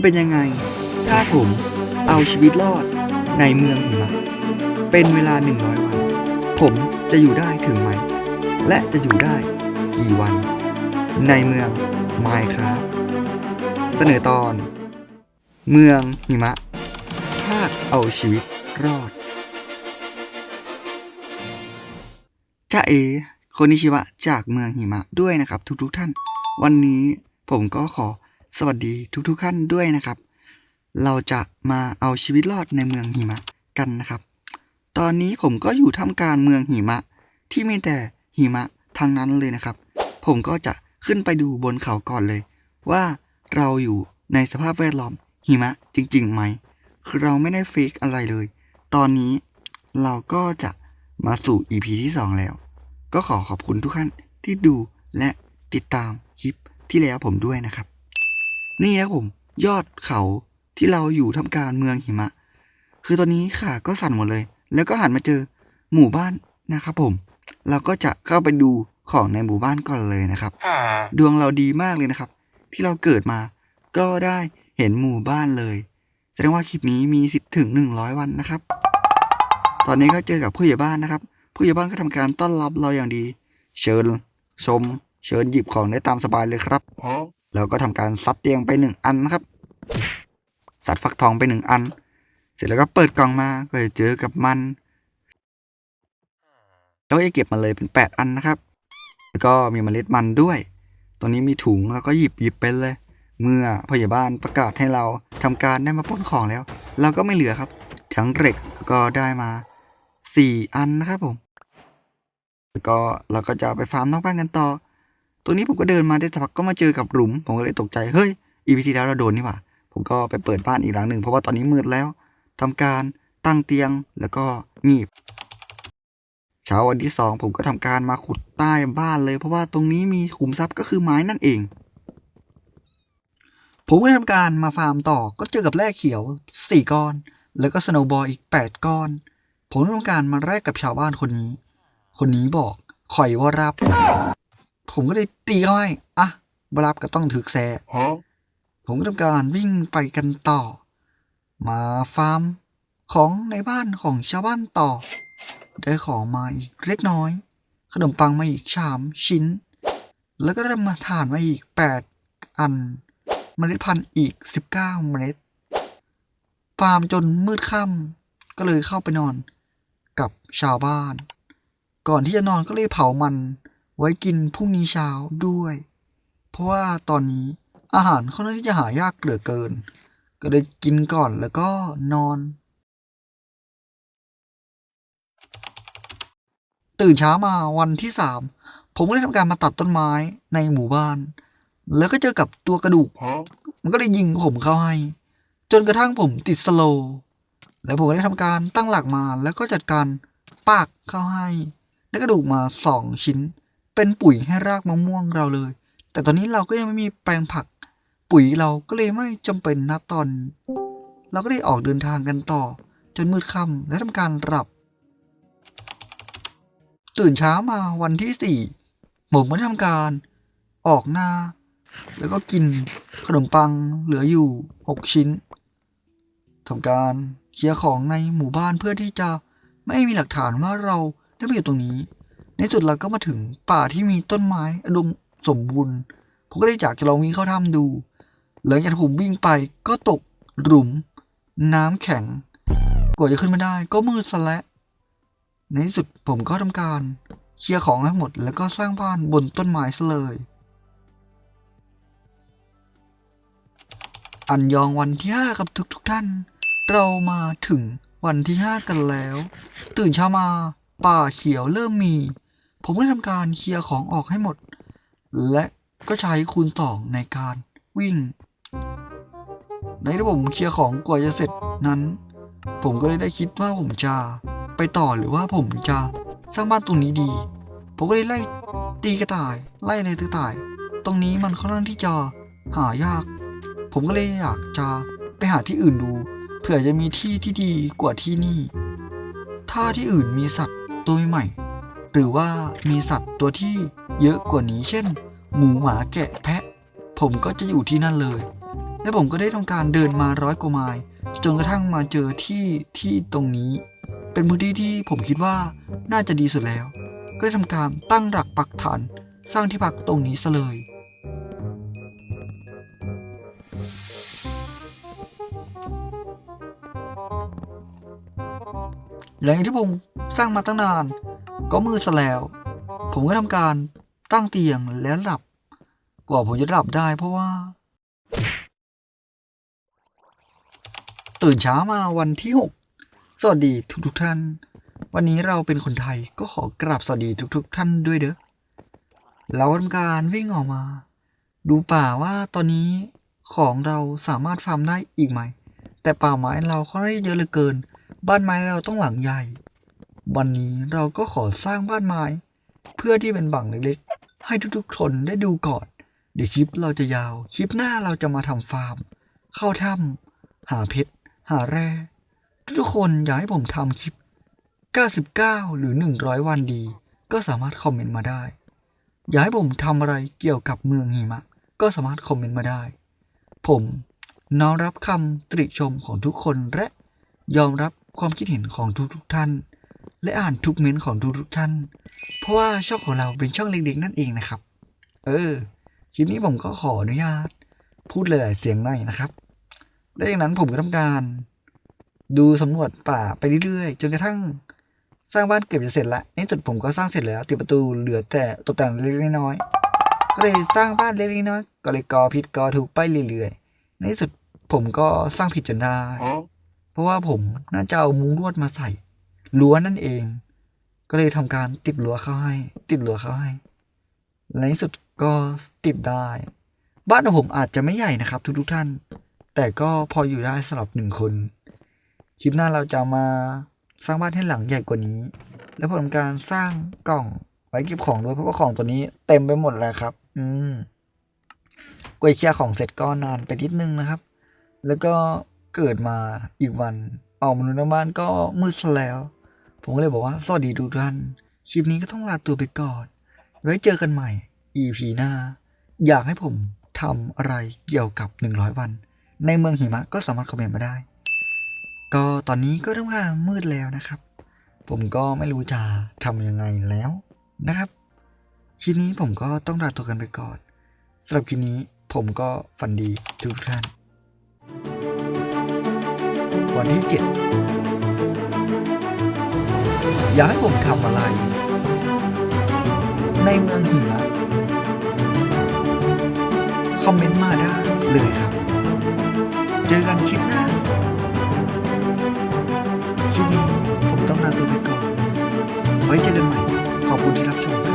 จะเป็นยังไง ถ้าผมเอาชีวิตรอดในเมืองหิมะเป็นเวลา 100 วัน ผมจะอยู่ได้ถึงไหม และจะอยู่ได้กี่วัน ในเมืองไมค์ครับ เสนอตอน เมืองหิมะ ภาคเอาชีวิตรอดจ้าเอคนนิชิวะจากเมืองหิมะด้วยนะครับ ทุกๆทท่าน วันนี้ผมก็ขอ สวัสดีทุกๆท่านด้วยนะครับ เราจะมาเอาชีวิตรอดในเมืองหิมะกันนะครับ ตอนนี้ผมก็อยู่ท่ามกลางเมืองหิมะ ที่มีแต่หิมะทางนั้นเลยนะครับ ผมก็จะขึ้นไปดูบนเขาก่อนเลย ว่าเราอยู่ในสภาพแวดล้อมหิมะจริงๆไหม คือเราไม่ได้เฟกอะไรเลย ตอนนี้เราก็จะมาสู่ EP ที่ 2 แล้ว ก็ขอขอบคุณทุกท่านที่ดูและติดตามคลิปที่แล้วผมด้วยนะครับ นี่นะผม ยอดเขาที่เราอยู่ท่ามกลางเมืองหิมะ คือตอนนี้ขาก็สั่นหมดเลย แล้วก็หันมาเจอหมู่บ้านนะครับผม เราก็จะเข้าไปดูของในหมู่บ้านก่อนเลยนะครับ ดวงเราดีมากเลยนะครับ ที่เราเกิดมา ก็ได้เห็นหมู่บ้านเลย แสดงว่าคลิปนี้มีสิทธิ์ถึง100วันนะครับ ตอนนี้ก็เจอกับผู้ใหญ่บ้านนะครับ ผู้ใหญ่บ้านก็ทำการต้อนรับเราอย่างดี เชิญชมเชิญหยิบของได้ตามสบายเลยครับ แล้วก็ทำการซัดเตียงไปหนึ่งอันนะครับสัดฟักทองไปหนึ่งอัน เสร็จแล้วก็เปิดกล่องมาก็จะเจอกับมันแล้วก็จะเก็บมาเลยเป็นแปดอันนะครับ แล้วก็มีเมล็ดมันด้วย ตอนนี้มีถุงแล้วก็หยิบหยิบไปเลย เมื่อพยาบาลประกาศให้เราทำการได้มาป้นของแล้ว เราก็ไม่เหลือครับ ทั้งเหล็กก็ได้มาสี่อันนะครับผม แล้วก็เราก็จะไปฟาร์มนอกบ้านกันต่อ ตัวนี้ผมก็เดินมาได้สักพักก็มาเจอกับหลุม ผมก็เลยตกใจเฮ้ยอีพีที่แล้วเราโดนนี่หว่าผมก็ไปเปิดบ้านอีกหลังหนึ่งเพราะว่าตอนนี้มืดแล้วทำการตั้งเตียงแล้วก็งีบเช้าวันที่สองผมก็ทำการมาขุดใต้บ้านเลย เพราะว่าตรงนี้มีขุมทรัพย์ก็คือไม้นั่นเอง ผมก็ได้ทำการมาฟาร์มต่อก็เจอกับแร่เขียวสี่ก้อน แล้วก็สโนว์บอลอีกแปดก้อน ผมได้ทำการมาแลกกับชาวบ้านคนนี้ คนนี้บอกคอยว่ารับ ผมก็ได้ตีเขาให้อะบรับก็ต้องถือแซะผมก็ทำการวิ่งไปกันต่อ มาฟาร์มของในบ้านของชาวบ้านต่อ ได้ของมาอีกเล็กน้อย ขนมปังมาอีกสามชิ้น แล้วก็ได้มาถ่านมาอีกแปดอันเมล็ดพันธุ์อีกสิบเก้าเมล็ด ฟาร์มจนมืดค่ำก็เลยเข้าไปนอนกับชาวบ้าน ก่อนที่จะนอนก็เลยเผามัน ไว้กินพรุ่งนี้เช้าด้วย เพราะว่าตอนนี้อาหารค่อนข้างที่จะหายากเหลือเกิน ก็เลยกินก่อนแล้วก็นอน ตื่นเช้ามาวันที่สามผมก็ได้ทำการมาตัดต้นไม้ในหมู่บ้าน แล้วก็เจอกับตัวกระดูก มันก็ได้ยิงผมเข้าให้ จนกระทั่งผมติดสโลว์แล้วผมก็ได้ทำการตั้งหลักมาแล้วก็จัดการปากเข้าให้ ได้กระดูกมาสองชิ้น เป็นปุ๋ยให้รากมะม่วงเราเลย แต่ตอนนี้เราก็ยังไม่มีแปลงผัก ปุ๋ยเราก็เลยไม่จำเป็นนะตอน เราก็ได้ออกเดินทางกันต่อ จนมืดค่ำและทำการหลับ ตื่นเช้ามาวันที่สี่ผมก็ได้ทำการออกหน้า แล้วก็กินขนมปังเหลืออยู่หกชิ้นทำการเคลียร์ของในหมู่บ้านเพื่อที่จะไม่มีหลักฐานว่าเราได้มาอยู่ตรงนี้ ในสุดเราก็มาถึงป่าที่มีต้นไม้อุดมสมบูรณ์ผมก็เลยอยากจะลองวิ่งเข้าถ้ำดู หลังจากผมวิ่งไปก็ตกหลุม น้ำแข็งกว่าจะขึ้นมาได้ก็มืดซะและ้วในที่สุดผมก็ทำการเคลียร์ของให้หมด แล้วก็สร้างบ้านบนต้นไม้ซะเลย อันยองวันที่ห้ากับทุกทุกท่าน เรามาถึงวันที่ห้ากันแล้ว ตื่นเช้ามาป่าเขียวเริ่มมี ผมก็ทำการเคลียร์ของออกให้หมด และก็ใช้คูณสองในการวิ่ง ในที่ผมเคลียร์ของกว่าจะเสร็จนั้น ผมก็เลยได้คิดว่าผมจะไปต่อหรือว่าผมจะสร้างบ้านตรงนี้ดี ผมก็เลยไล่ตีกระต่าย ไล่ในกระต่าย ตรงนี้มันค่อนข้างที่จะหายาก ผมก็เลยอยากจะไปหาที่อื่นดู เผื่อจะมีที่ที่ดีกว่าที่นี่ ถ้าที่อื่นมีสัตว์ตัวใหม่ หรือว่ามีสัตว์ตัวที่เยอะกว่านี้ เช่น หมูหมาแกะแพะ ผมก็จะอยู่ที่นั่นเลย และผมก็ได้ทำการเดินมาร้อยกว่าไมล์จนกระทั่งมาเจอที่ที่ตรงนี้ เป็นพื้นที่ที่ผมคิดว่าน่าจะดีสุดแล้ว ก็ได้ทำการตั้งหลักปักฐาน สร้างที่พักตรงนี้ซะเลยหลังจากที่ผมสร้างมาตั้งนาน ก็มืดซะแล้ว ผมก็ทำการตั้งเตียงแล้วหลับ กว่าผมจะหลับได้เพราะว่า ตื่นเช้ามาวันที่ 6 สวัสดีทุกๆท่าน วันนี้เราเป็นคนไทยก็ขอกราบสวัสดีทุกๆท่านด้วยเด้อเราทำการวิ่งออกมา ดูป่าว่าตอนนี้ของเราสามารถฟาร์มได้อีกไหม แต่ป่าไม้เราค่อนข้างเยอะเหลือเกิน บ้านไม้เราต้องหลังใหญ่ วันนี้เราก็ขอสร้างบ้านไม้ เพื่อที่เป็นบังเล็กๆ ให้ทุกๆ คนได้ดูก่อน เดี๋ยวคลิปเราจะยาว คลิปหน้าเราจะมาทำฟาร์ม เข้าถ้ำหาเพชรหาแร่ทุกๆคนอยากให้ผมทำคลิป 99 หรือ 100 วันดี ก็สามารถคอมเมนต์มาได้ อยากให้ผมทำอะไรเกี่ยวกับเมืองหิมะ ก็สามารถคอมเมนต์มาได้ ผมน้อมรับคำติชมของทุกคนและยอมรับความคิดเห็นของทุกๆท่าน และอ่านทุกเม้นต์ของทุกๆท่าน เพราะว่าช่องของเราเป็นช่องเล็กๆนั่นเองนะครับ เออ คลิปนี้ผมก็ขออนุญาต พูดหลายๆเสียงหน่อยนะครับและจากนั้นผมก็ทำการ ดูสำรวจป่าไปเรื่อยๆ จนกระทั่งสร้างบ้านเกือบจะเสร็จแล้วในที่สุดผมก็สร้างเสร็จแล้วติดประตูเหลือแต่ตกแต่งเล็กๆน้อยๆก็เลยสร้างบ้านเล็กๆน้อยๆก็เลยกอผิดกอถูกไปเรื่อยๆ ในที่สุดผมก็สร้างผิดจนได้ เพราะว่าผมน่าจะเอามุ้งลวดมาใส่ รั้วนั่นเอง ก็เลยทำการติดรั้วเข้าให้ ติดรั้วเข้าให้ในที่สุดก็ติดได้ บ้านของผมอาจจะไม่ใหญ่นะครับ ทุกๆท่าน แต่ก็พออยู่ได้สำหรับหนึ่งคน คลิปหน้าเราจะมาสร้างบ้านให้หลังใหญ่กว่านี้ แล้วผมการสร้างกล่องไว้เก็บของด้วยเพราะว่าของตัวนี้เต็มไปหมดแล้วครับ อืมกว่าจะเคลียร์ของเสร็จก็นานไปนิดนึงนะครับ แล้วก็เกิดมาอีกวัน ออกมาดูหน้าบ้านก็มืดแล้ว ผมก็เลยบอกว่า สวัสดีทุกท่าน คลิปนี้ก็ต้องลาตัวไปก่อน ไว้เจอกันใหม่ EP หน้า อยากให้ผมทำอะไรเกี่ยวกับ 100 วัน ในเมืองหิมะก็สามารถคอมเมนต์มาได้ ก็ตอนนี้ก็เริ่มว่ามืดแล้วนะครับ ผมก็ไม่รู้จะทำยังไงแล้วนะครับคลิปนี้ผมก็ต้องลาตัวกันไปก่อนสำหรับคลิปนี้ผมก็ฝันดีทุกท่าน วันที่ 7 อยากให้ผมทำอะไร ในเมืองหิมะคอมเมนต์มาได้เลยครับ เจอกันคลิปหน้า คลิปนี้ผมต้องลาตัวไปก่อน ไว้เจอกันใหม่ ขอบคุณที่รับชม